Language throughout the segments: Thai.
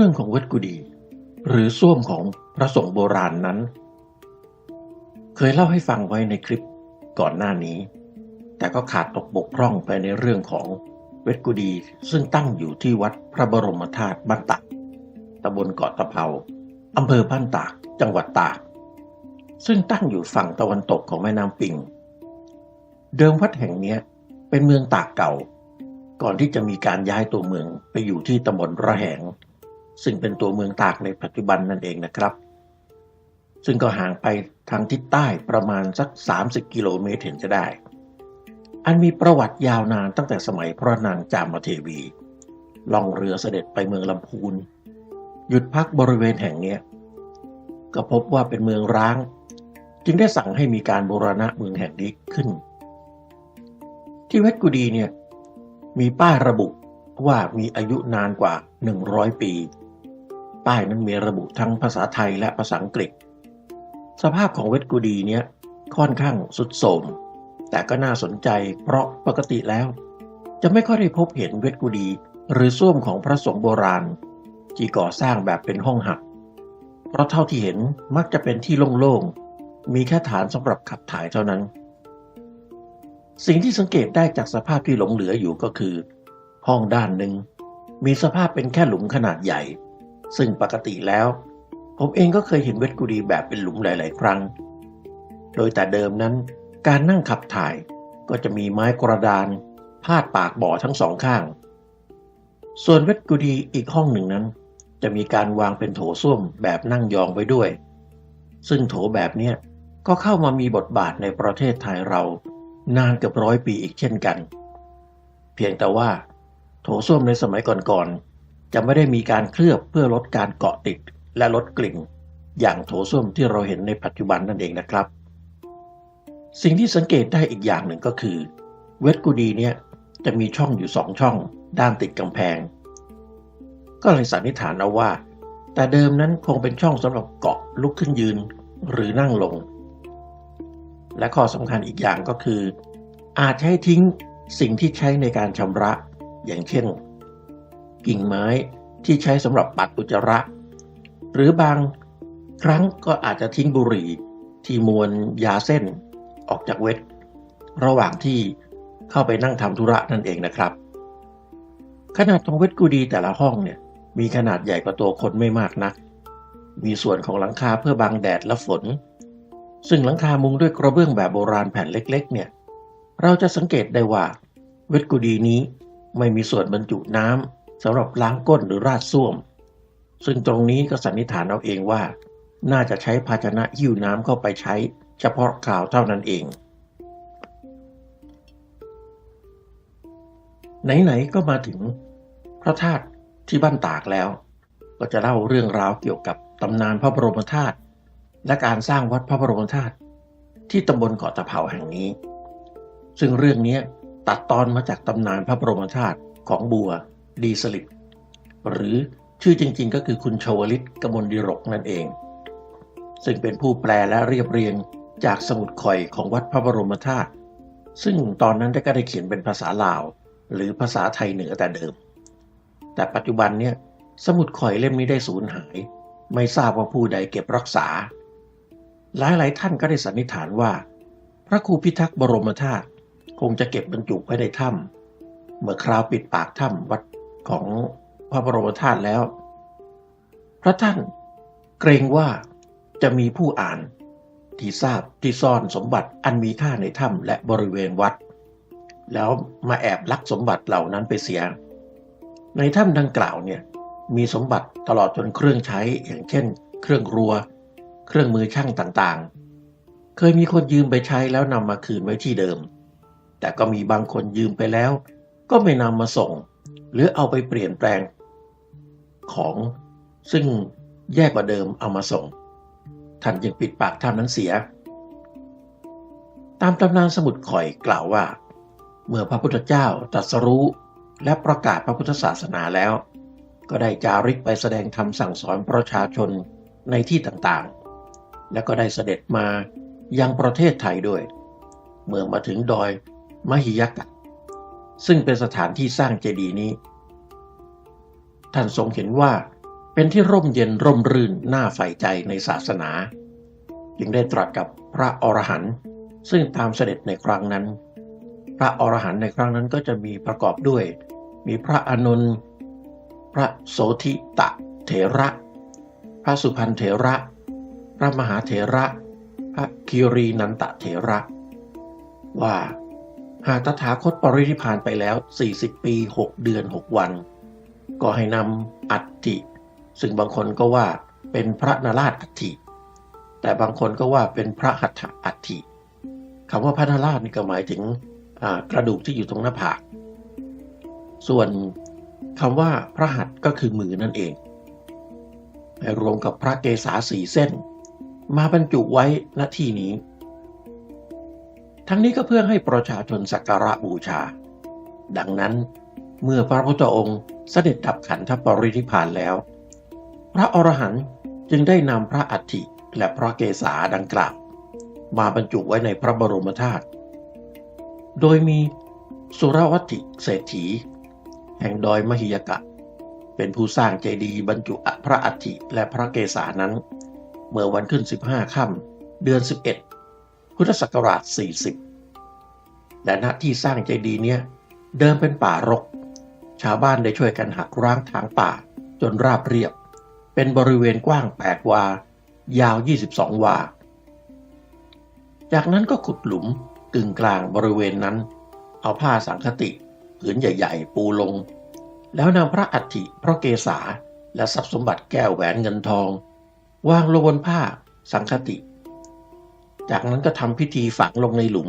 รื่องของเวทกุดี หรือส้วมของพระสงฆ์โบราณนั้น เคยเล่าให้ฟังไว้ในคลิปก่อนหน้านี้ แต่ก็ขาดตกบกพร่องไปในเรื่องของเวทกุดีซึ่งตั้งอยู่ที่วัดพระบรมธาตุบ้านตักตำบลเกาะตะเภาอำเภอบ้านตาก จังหวัดตาก ซึ่งตั้งอยู่ฝั่งตะวันตกของแม่น้ำปิง เดิมวัดแห่งนี้เป็นเมืองตากเก่า ก่อนที่จะมีการย้ายตัวเมืองไปอยู่ที่ตำบลระแหง ซึ่งเป็นตัวเมืองตากในปัจจุบันนั่นเองนะครับ ซึ่งก็ห่างไปทางทิศใต้ประมาณสัก 30 กิโลเมตรเห็นจะได้ อันมีประวัติยาวนานตั้งแต่สมัยพระนางจามเทวีล่องเรือเสด็จไปเมืองลำพูน หยุดพักบริเวณแห่งนี้ก็พบว่าเป็นเมืองร้าง จึงได้สั่งให้มีการบูรณะเมืองแห่งนี้ขึ้น ที่เวทกุดีเนี่ยมีป้ายระบุว่ามีอายุนานกว่า 100 ปี ป้ายนั้นมีระบุทั้งภาษาไทยและภาษาอังกฤษ สภาพของเวทกุดีเนี่ยค่อนข้างสุดโทมแต่ก็น่าสนใจเพราะปกติแล้ว จะไม่ค่อยได้พบเห็นเวทกุดี หรือส้วมของพระสงฆ์โบราณ ที่ก่อสร้างแบบเป็นห้องหัก เพราะเท่าที่เห็นมักจะเป็นที่โล่งๆ มีแค่ฐานสำหรับขับถ่ายเท่านั้น สิ่งที่สังเกตได้จากสภาพที่หลงเหลืออยู่ก็คือ ห้องด้านหนึ่งมีสภาพเป็นแค่หลุมขนาดใหญ่ ซึ่งปกติแล้ว ผมเองก็เคยเห็นเวทกุดีแบบเป็นหลุมหลาย ๆ ครั้ง โดยแต่เดิมนั้นการนั่งขับถ่ายก็จะมีไม้กระดาน พาดปากบ่อทั้งสองข้าง ส่วนเวทกุดีอีกห้องหนึ่งนั้น จะมีการวางเป็นโถส้วมแบบนั่งยองไว้ด้วย ซึ่งโถแบบเนี้ยก็เข้ามามีบทบาทในประเทศไทยเรานานเกือบร้อยปีอีกเช่นกัน เพียงแต่ว่า โถส้วมในสมัยก่อนๆ จะไม่ได้มีการเคลือบเพื่อลดการเกาะติดและลดกลิ่น อย่างโถส้วมที่เราเห็นในปัจจุบันนั่นเองนะครับ สิ่งที่สังเกตได้อีกอย่างหนึ่งก็คือ เวทกูดีเนี่ยจะมีช่องอยู่สองช่องด้านติดกำแพง ก็เลยสันนิษฐานเอาว่า แต่เดิมนั้นคงเป็นช่องสำหรับเกาะลุกขึ้นยืนหรือนั่งลง และข้อสำคัญอีกอย่างก็คือ อาจให้ทิ้งสิ่งที่ใช้ในการชำระ อย่างเช่น กิ่งไม้ที่ใช้สำหรับปัดอุจจาระ หรือบางครั้งก็อาจจะทิ้งบุหรี่ที่มวลยาเส้นออกจากเวทระหว่างที่เข้าไปนั่งทำธุระนั่นเองนะครับ ขนาดของเวทกูดีแต่ละห้องเนี่ยมีขนาดใหญ่กว่าตัวคนไม่มากนัก มีส่วนของหลังคาเพื่อบังแดดและฝน ซึ่งหลังคามุงด้วยกระเบื้องแบบโบราณแผ่นเล็ก ๆ เนี่ย เราจะสังเกตได้ว่าเวทกูดีนี้ไม่มีส่วนบรรจุน้ำ สำหรับล้างก้นหรือราดส้วม ซึ่งตรงนี้ก็สันนิษฐานเอาเองว่า น่าจะใช้ภาชนะหิ้วน้ำเข้าไปใช้เฉพาะคราวเท่านั้นเอง ไหน ๆ ก็มาถึงพระธาตุที่บ้านตากแล้ว ก็จะเล่าเรื่องราวเกี่ยวกับตำนานพระบรมธาตุและการสร้างวัดพระบรมธาตุที่ตำบลเกาะตะเภาแห่งนี้ ซึ่งเรื่องนี้ตัดตอนมาจากตำนานพระบรมธาตุของบัว ดีสลิดหรือชื่อจริง ๆ ก็คือคุณชวลิตกมลดิรกนั่นเอง ซึ่งเป็นผู้แปลและเรียบเรียงจากสมุดข่อยของวัดพระบรมธาตุซึ่งตอนนั้นได้ก็ได้เขียนเป็นภาษาลาว หรือภาษาไทยเหนือแต่เดิม แต่ปัจจุบันเนี่ยสมุดข่อยเล่มนี้ได้สูญหาย ไม่ทราบว่าผู้ใดเก็บรักษา หลายๆท่านก็ได้สันนิษฐานว่า พระครูพิทักษ์บรมธาตุคงจะเก็บบรรจุไว้ในถ้ำเมื่อคราวปิดปากถ้ำวัด ของพระบรมธาตุแล้ว พระท่านเกรงว่าจะมีผู้อ่านที่ทราบที่ซ่อนสมบัติอันมีค่าในถ้ำและบริเวณวัด แล้วมาแอบลักสมบัติเหล่านั้นไปเสีย ในถ้ำดังกล่าวเนี่ยมีสมบัติตลอดจนเครื่องใช้อย่างเช่น เครื่องครัว เครื่องมือช่างต่างๆ เคยมีคนยืมไปใช้แล้วนำมาคืนไว้ที่เดิม แต่ก็มีบางคนยืมไปแล้ว ก็ไม่นำมาส่ง หรือเอาไปเปลี่ยนแปลงของซึ่งแย่กว่าเดิมเอามาส่ง ท่านจึงปิดปากถ้ำนั้นเสีย ตามตำนานสมุดข่อยกล่าวว่า เมื่อพระพุทธเจ้าตรัสรู้และประกาศพระพุทธศาสนาแล้ว ก็ได้จาริกไปแสดงธรรมสั่งสอนประชาชนในที่ต่างๆ และก็ได้เสด็จมายังประเทศไทยด้วย เมื่อมาถึงดอยมหิยกะ ซึ่งเป็นสถานที่สร้างเจดีย์นี้ ท่านทรงเห็นว่าเป็นที่ร่มเย็นร่มรื่นน่าใฝ่ใจในศาสนา จึงได้ตรัสกับพระอรหันต์ซึ่งตามเสด็จในครั้งนั้น พระอรหันต์ในครั้งนั้นก็จะมีประกอบด้วย มีพระอานนพระโสธิตะเถระ พระสุพรรณเถระ พระมหาเถระ พระคิรีนันตะเถระ ว่า หากตถาคตปรินิพานไปแล้ว 40 ปี 6 เดือน 6 วัน ก็ให้นำอัฐิซึ่งบางคนก็ว่าเป็นพระนราชอัฐิแต่บางคนก็ว่าเป็นพระหัตถอัฐิคำว่าพระนราชนี่ก็หมายถึงกระดูกที่อยู่ตรงหน้าผากส่วนคำว่าพระหัตถ์ก็คือมือนั่นเองรวมกับพระเกศาสีเส้น มาบรรจุไว้ณที่นี้ ทั้งนี้ก็เพื่อให้ประชาชนสักการะบูชา ดังนั้นเมื่อพระพุทธองค์เสด็จดับขันธปรินิพานแล้ว พระอรหันต์จึงได้นำพระอัฐิและพระเกศาดังกล่าว มาบรรจุไว้ในพระบรมธาตุ โดยมีสุรวัติเศรษฐี แห่งดอยมหิยกะ เป็นผู้สร้างเจดีย์บรรจุพระอัฐิและพระเกศานั้น เมื่อวันขึ้น 15 ค่ำเดือน 11 พุทธศักราช 40 และณที่สร้างเจดีย์เนี้ยเดิมเป็นป่ารก ชาวบ้านได้ช่วยกันหักร้างทางป่าจนราบเรียบ เป็นบริเวณกว้าง 8 วา ยาว 22 วา จากนั้นก็ขุดหลุมกึ่งกลางบริเวณนั้น เอาผ้าสังคติผืนใหญ่ ๆ ปูลง แล้วนำพระอัฐิพระเกศาและทรัพย์สมบัติแก้วแหวนเงินทอง วางลงบนผ้าสังคติ จากนั้นก็ทำพิธีฝังลงในหลุม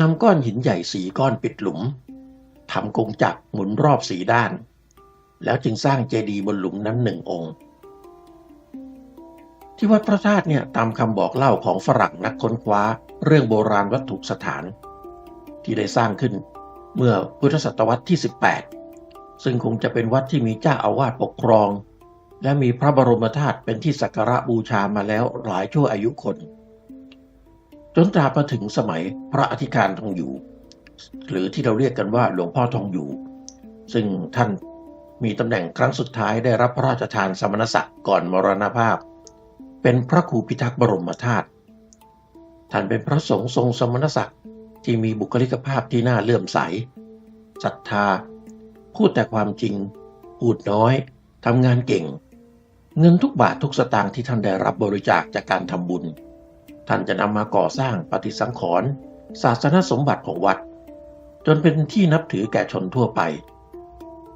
นำก้อนหินใหญ่สีก้อนปิดหลุมทำกงจักรหมุนรอบสีด้าน แล้วจึงสร้างเจดีย์บนหลุมนั้นหนึ่งองค์ ที่วัดพระธาตุเนี่ยตามคำบอกเล่าของฝรั่งนักค้นคว้า เรื่องโบราณวัตถุสถาน ที่ได้สร้างขึ้นเมื่อพุทธศตวรรษที่ 18 ซึ่งคงจะเป็นวัดที่มีเจ้าอาวาสปกครอง และมีพระบรมธาตุเป็นที่สักการะบูชามาแล้วหลายชั่วอายุคน จนตราบมาถึงสมัยพระอธิการทองอยู่ หรือที่เราเรียกกันว่าหลวงพ่อทองอยู่ ซึ่งท่านมีตำแหน่งครั้งสุดท้ายได้รับพระราชทานสมณศักดิ์ก่อนมรณภาพ เป็นพระครูพิทักษ์บรมธาตุท่านเป็นพระสงฆ์ทรงสมณศักดิ์ที่มีบุคลิกภาพที่น่าเลื่อมใสศรัทธา พูดแต่ความจริง พูดน้อยทำงานเก่ง เงินทุกบาททุกสตางค์ที่ท่านได้รับบริจาคจากการทำบุญ ท่านจะนำมาก่อสร้างปฏิสังขรณ์ศาสนสมบัติของวัด จนเป็นที่นับถือแก่ชนทั่วไป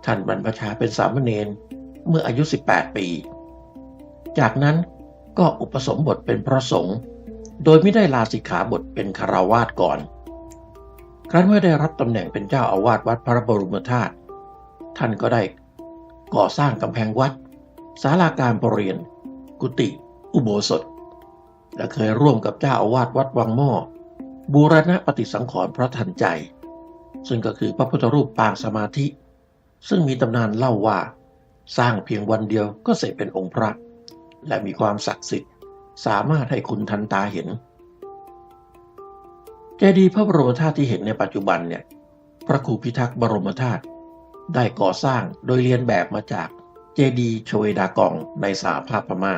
ท่านบรรพชาเป็นสามเณรเมื่ออายุ 18 ปี จากนั้นก็อุปสมบทเป็นพระสงฆ์โดยไม่ได้ลาสิกขาบทเป็นคาราวาสก่อน ครั้นเมื่อได้รับตำแหน่งเป็นเจ้าอาวาสวัดพระบรมธาตุท่านก็ได้ก่อสร้างกำแพงวัดศาลาการประเรียน กุฏิอุโบสถ และเคยร่วมกับเจ้าอาวาสวัดวังหม้อบูรณะปฏิสังขรณ์พระทันใจ ซึ่งก็คือพระพุทธรูปปางสมาธิ ซึ่งมีตำนานเล่าว่า สร้างเพียงวันเดียวก็เสร็จเป็นองค์พระ และมีความศักดิ์สิทธิ์ สามารถให้คุณทันตาเห็น เจดีย์พระบรมธาตุที่เห็นในปัจจุบันเนี่ยพระครูพิทักษ์บรมธาตุได้ก่อสร้างโดยเรียนแบบมาจากเจดีย์โชเวดากองในสหภาพพม่า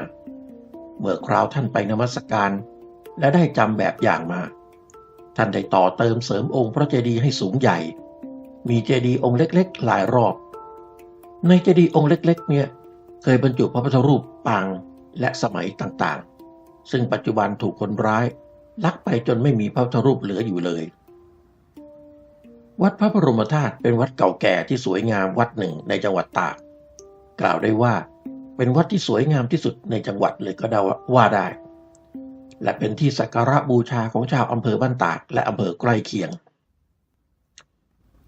เมื่อคราวท่านไปนมัสการ และได้จำแบบอย่างมา ท่านได้ต่อเติมเสริมองค์พระเจดีย์ให้สูงใหญ่ มีเจดีย์องค์เล็กๆ หลายรอบ ในเจดีย์องค์เล็ก ๆ เนี่ยเคยบรรจุพระพุทธรูปปางและสมัยต่างๆ ซึ่งปัจจุบันถูกคนร้าย ลักไปจนไม่มีพระพุทธรูปเหลืออยู่เลย วัดพระบรมธาตุเป็นวัดเก่าแก่ที่สวยงามวัดหนึ่งในจังหวัดตาก กล่าวได้ว่า เป็นวัดที่สวยงามที่สุดในจังหวัดเลยก็ได้ว่าได้ และเป็นที่สักการะบูชาของชาวอำเภอบ้านตากและอำเภอใกล้เคียง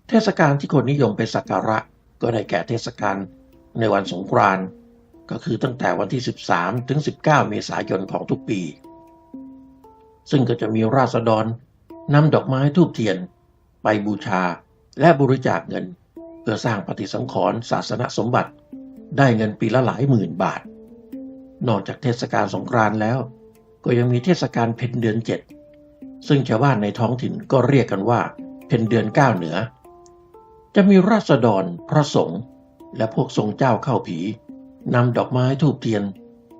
เทศกาลที่คนนิยมไปสักการะก็ได้แก่เทศกาลในวันสงกรานต์ก็คือตั้งแต่วันที่ 13 ถึง 19 เมษายนของทุกปี ซึ่งก็จะมีราษฎรนำดอกไม้ทูบเทียน ไปบูชาและบริจาคเงิน เพื่อสร้างปฏิสังขรณ์ศาสนสมบัติ ได้เงินปีละหลายหมื่นบาท นอกจากเทศกาลสงกรานต์แล้ว ก็ยังมีเทศกาลเพ็ญเดือนเจ็ดซึ่งชาวบ้านในท้องถิ่นก็เรียกกันว่าเพ็ญเดือนเก้าเหนือ จะมีราษฎรพระสงฆ์และพวกทรงเจ้าเข้าผีนำดอกไม้ทูบเทียน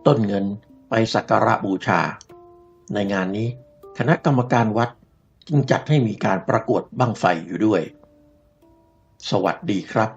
ต้นเงินไปสักการะบูชา ในงานนี้คณะกรรมการวัดจึงจัดให้มีการประกวดบั้งไฟอยู่ด้วย สวัสดีครับ